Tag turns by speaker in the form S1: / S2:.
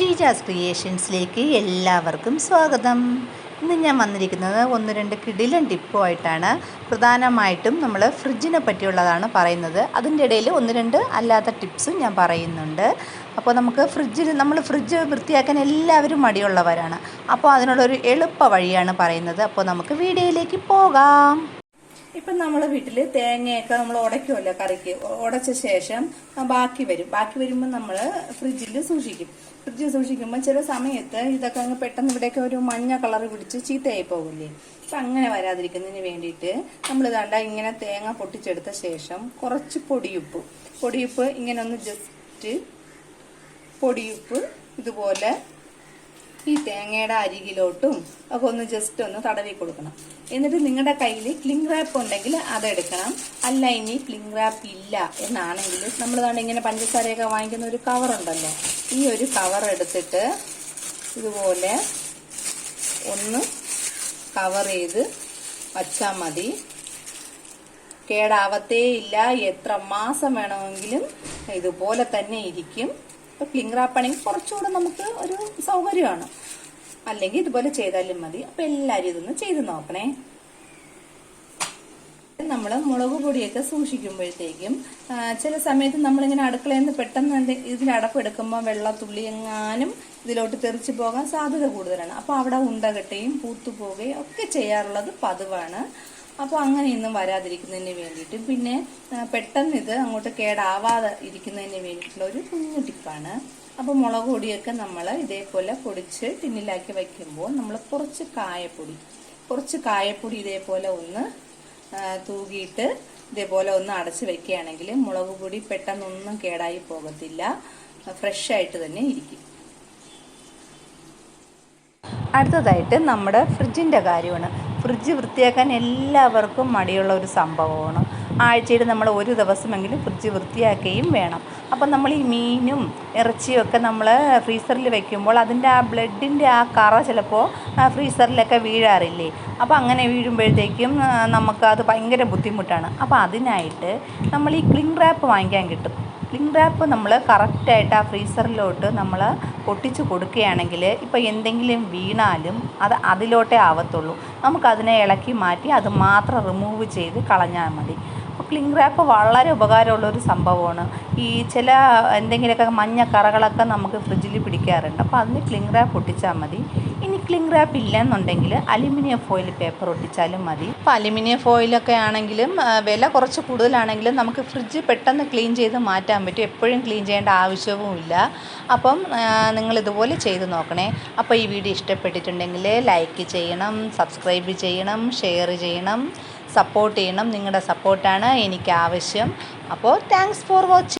S1: ഷീജാസ് ക്രിയേഷൻസിലേക്ക് എല്ലാവർക്കും സ്വാഗതം. ഇന്ന് ഞാൻ വന്നിരിക്കുന്നത് ഒന്ന് രണ്ട് കിടിലൻ ടിപ്പുമായിട്ടാണ്. പ്രധാനമായിട്ടും നമ്മൾ ഫ്രിഡ്ജിനെ പറ്റിയുള്ളതാണ് പറയുന്നത്. അതിന്റെ ഇടയിൽ ഒന്ന് രണ്ട് അല്ലാത്ത ടിപ്സും ഞാൻ പറയുന്നുണ്ട്. അപ്പോൾ നമുക്ക് ഫ്രിഡ്ജിൽ നമ്മൾ ഫ്രിഡ്ജ് വൃത്തിയാക്കാൻ എല്ലാവരും മടിയുള്ളവരാണ്. അപ്പോൾ അതിനുള്ളൊരു എളുപ്പ വഴിയാണ് പറയുന്നത്. അപ്പോൾ നമുക്ക് വീഡിയോയിലേക്ക് പോകാം. ഇപ്പം നമ്മൾ വീട്ടിൽ തേങ്ങയൊക്കെ നമ്മൾ ഉടയ്ക്കുമല്ലോ കറിക്ക്. ഉടച്ച ശേഷം ബാക്കി വരും. ബാക്കി വരുമ്പോൾ നമ്മൾ ഫ്രിഡ്ജിൽ സൂക്ഷിക്കും. ഫ്രിഡ്ജിൽ സൂക്ഷിക്കുമ്പോൾ ചില സമയത്ത് ഇതൊക്കെ അങ്ങ് പെട്ടെന്ന് ഇവിടെയൊക്കെ ഒരു മഞ്ഞ കളർ പിടിച്ച് ചീത്തയായി പോകില്ലേ? അപ്പം അങ്ങനെ വരാതിരിക്കുന്നതിന് വേണ്ടിയിട്ട് നമ്മൾ ഇതാണ്ട ഇങ്ങനെ തേങ്ങ പൊട്ടിച്ചെടുത്ത ശേഷം കുറച്ച് പൊടിയുപ്പ്. പൊടിയുപ്പ് ഇങ്ങനെ ഒന്ന് ജസ്റ്റ് പൊടിയുപ്പ് ഇതുപോലെ ഈ തേങ്ങയുടെ അരികിലോട്ടും ഒക്കെ ഒന്ന് ജസ്റ്റ് ഒന്ന് തടവി കൊടുക്കണം. എന്നിട്ട് നിങ്ങളുടെ കയ്യിൽ ക്ലിംഗ് റാപ്പ് ഉണ്ടെങ്കിൽ അതെടുക്കണം അല്ല ഇനി ക്ലിംഗ് റാപ്പ് ഇല്ല എന്നാണെങ്കിൽ നമ്മൾ കണ്ട് ഇങ്ങനെ പഞ്ചസാരയൊക്കെ വാങ്ങിക്കുന്ന ഒരു കവർ ഉണ്ടല്ലോ ഈ ഒരു കവർ എടുത്തിട്ട് ഇതുപോലെ ഒന്ന് കവർ ചെയ്ത് വച്ചാൽ മതി. കേടാവത്തേ ഇല്ല. എത്ര മാസം വേണമെങ്കിലും ഇതുപോലെ തന്നെ ഇരിക്കും. ഇപ്പൊ ക്ലിംഗ് റാപ്പ് ആണെങ്കിൽ കുറച്ചുകൂടെ നമുക്ക് ഒരു സൗകര്യമാണ്. അല്ലെങ്കിൽ ഇതുപോലെ ചെയ്താലും മതി. അപ്പൊ എല്ലാരും ഇതൊന്ന് ചെയ്ത് നോക്കണേ. നമ്മൾ മുളക് പൊടിയൊക്കെ സൂക്ഷിക്കുമ്പോഴത്തേക്കും ചില സമയത്ത് നമ്മളിങ്ങനെ അടുക്കളയിൽ നിന്ന് പെട്ടെന്ന് ഇതിന്റെ അടപ്പെടുക്കുമ്പോൾ വെള്ളത്തുള്ളി എങ്ങാനും ഇതിലോട്ട് തെറിച്ചു പോകാൻ സാധ്യത കൂടുതലാണ്. അപ്പോൾ അവിടെ ഉണ്ടകെട്ടുകയും പൂത്തുപോകുകയും ഒക്കെ ചെയ്യാറുള്ളത് പതിവാണ്. അപ്പോൾ അങ്ങനെയൊന്നും വരാതിരിക്കുന്നതിന് വേണ്ടിയിട്ട് പിന്നെ പെട്ടെന്ന് ഇത് അങ്ങോട്ട് കേടാവാതെ ഇരിക്കുന്നതിന് വേണ്ടിയിട്ടുള്ള ഒരു കുഞ്ഞു ടിപ്പാണ് അപ്പോൾ മുളക് പൊടിയൊക്കെ നമ്മൾ ഇതേപോലെ പൊടിച്ച് ടിന്നിലാക്കി വയ്ക്കുമ്പോൾ നമ്മൾ കുറച്ച് കായപ്പൊടി കുറച്ച് കായപ്പൊടി ഇതേപോലെ ഒന്ന് തൂകിയിട്ട് ഇതേപോലെ ഒന്ന് അടച്ച് വെക്കുകയാണെങ്കിൽ മുളക് പൊടി പെട്ടെന്നൊന്നും കേടായി പോകത്തില്ല. ഫ്രഷ് ആയിട്ട് തന്നെ ഇരിക്കും. അടുത്തതായിട്ട് നമ്മുടെ ഫ്രിഡ്ജിന്റെ കാര്യമാണ്. ഫ്രിഡ്ജ് വൃത്തിയാക്കാൻ എല്ലാവർക്കും മടിയുള്ള ഒരു സംഭവമാണ്. ആഴ്ചയിൽ നമ്മൾ ഒരു ദിവസമെങ്കിലും ഫ്രിഡ്ജ് വൃത്തിയാക്കുകയും വേണം. അപ്പം നമ്മൾ ഈ മീനും ഇറച്ചിയും ഒക്കെ നമ്മൾ ഫ്രീസറിൽ വെക്കുമ്പോൾ അതിന്റെ ആ ബ്ലഡിന്റെ ആ കറ ചിലപ്പോൾ ഫ്രീസറിലൊക്കെ വീഴാറില്ലേ? അപ്പോൾ അങ്ങനെ വീഴുമ്പോഴത്തേക്കും നമുക്ക് നമുക്കത് ഭയങ്കര ബുദ്ധിമുട്ടാണ്. അപ്പോൾ അതിനായിട്ട് നമ്മൾ ഈ ക്ലിംഗ് റാപ്പ് വാങ്ങിക്കാൻ കിട്ടും. ക്ലിംഗ് റാപ്പ് നമ്മൾ കറക്റ്റായിട്ട് ആ ഫ്രീസറിലോട്ട് നമ്മൾ ഒട്ടിച്ച് കൊടുക്കുകയാണെങ്കിൽ ഇപ്പോൾ എന്തെങ്കിലും വീണാലും അത് അതിലോട്ടേ ആവത്തുള്ളൂ. നമുക്കതിനെ ഇളക്കി മാറ്റി അത് മാത്രം റിമൂവ് ചെയ്ത് കളഞ്ഞാൽ മതി. ക്ലിംഗ് റാപ്പ് വളരെ ഉപകാരമുള്ളൊരു സംഭവമാണ്. ഈ ചില എന്തെങ്കിലുമൊക്കെ മഞ്ഞ കറകളൊക്കെ നമുക്ക് ഫ്രിഡ്ജിൽ പിടിക്കാറുണ്ട്. അപ്പോൾ അതിന് ക്ലിംഗ് റാപ്പ് ഒട്ടിച്ചാൽ മതി. ഇനി ക്ലിംഗ് റാപ്പ് ഇല്ലെന്നുണ്ടെങ്കിൽ അലുമിനിയം ഫോയിൽ പേപ്പർ ഒട്ടിച്ചാലും മതി. അപ്പോൾ അലുമിനിയം ഫോയിലൊക്കെ ആണെങ്കിലും വില കുറച്ച് കൂടുതലാണെങ്കിലും നമുക്ക് ഫ്രിഡ്ജ് പെട്ടെന്ന് ക്ലീൻ ചെയ്ത് മാറ്റാൻ പറ്റും. എപ്പോഴും ക്ലീൻ ചെയ്യേണ്ട ആവശ്യവുമില്ല അപ്പം നിങ്ങൾ ഇതുപോലെ ചെയ്ത് നോക്കണേ. അപ്പോൾ ഈ വീഡിയോ ഇഷ്ടപ്പെട്ടിട്ടുണ്ടെങ്കിൽ ലൈക്ക് ചെയ്യണം സബ്സ്ക്രൈബ് ചെയ്യണം ഷെയർ ചെയ്യണം സപ്പോർട്ട് ചെയ്യണം. നിങ്ങളുടെ സപ്പോർട്ടാണ് എനിക്ക് ആവശ്യം. അപ്പോൾ താങ്ക്സ് ഫോർ വാച്ചിങ്